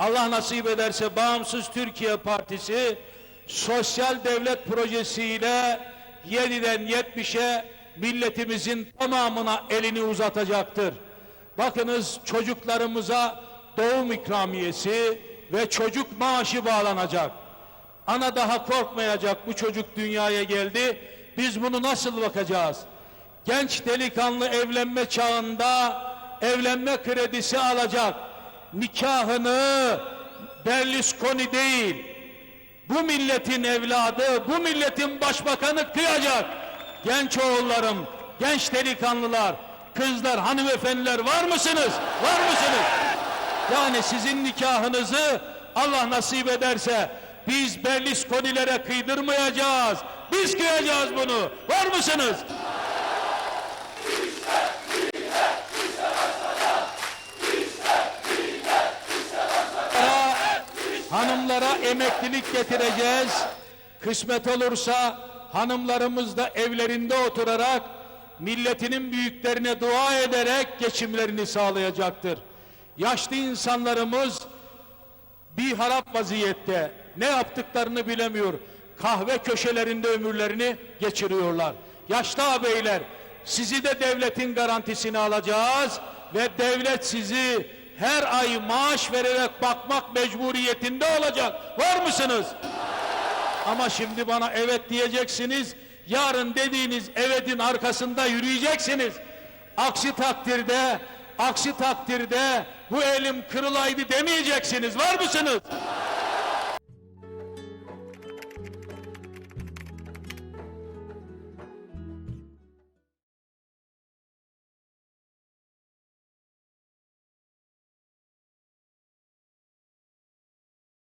Allah nasip ederse Bağımsız Türkiye Partisi sosyal devlet projesiyle 7'den 70'e milletimizin tamamına elini uzatacaktır. Bakınız çocuklarımıza doğum ikramiyesi ve çocuk maaşı bağlanacak. Ana daha korkmayacak bu çocuk dünyaya geldi. Biz bunu nasıl bakacağız? Genç delikanlı evlenme çağında evlenme kredisi alacak. Nikahını Berlusconi değil, bu milletin evladı, bu milletin başbakanı kıyacak. Genç oğullarım, genç delikanlılar, kızlar, hanımefendiler var mısınız? Var mısınız? Yani sizin nikahınızı Allah nasip ederse biz Berlusconi'lere kıydırmayacağız. Biz kıyacağız bunu. Var mısınız? Hanımlara- emeklilik getireceğiz. Kısmet olursa hanımlarımız da evlerinde oturarak milletinin büyüklerine dua ederek geçimlerini sağlayacaktır. Yaşlı insanlarımız bir harap vaziyette ne yaptıklarını bilemiyor. Kahve köşelerinde ömürlerini geçiriyorlar. Yaşlı ağabeyler sizi de devletin garantisini alacağız ve devlet sizi her ay maaş vererek bakmak mecburiyetinde olacak. Var mısınız? Ama şimdi bana evet diyeceksiniz. Yarın dediğiniz evetin arkasında yürüyeceksiniz. Aksi takdirde, aksi takdirde bu elim kırılaydı demeyeceksiniz. Var mısınız?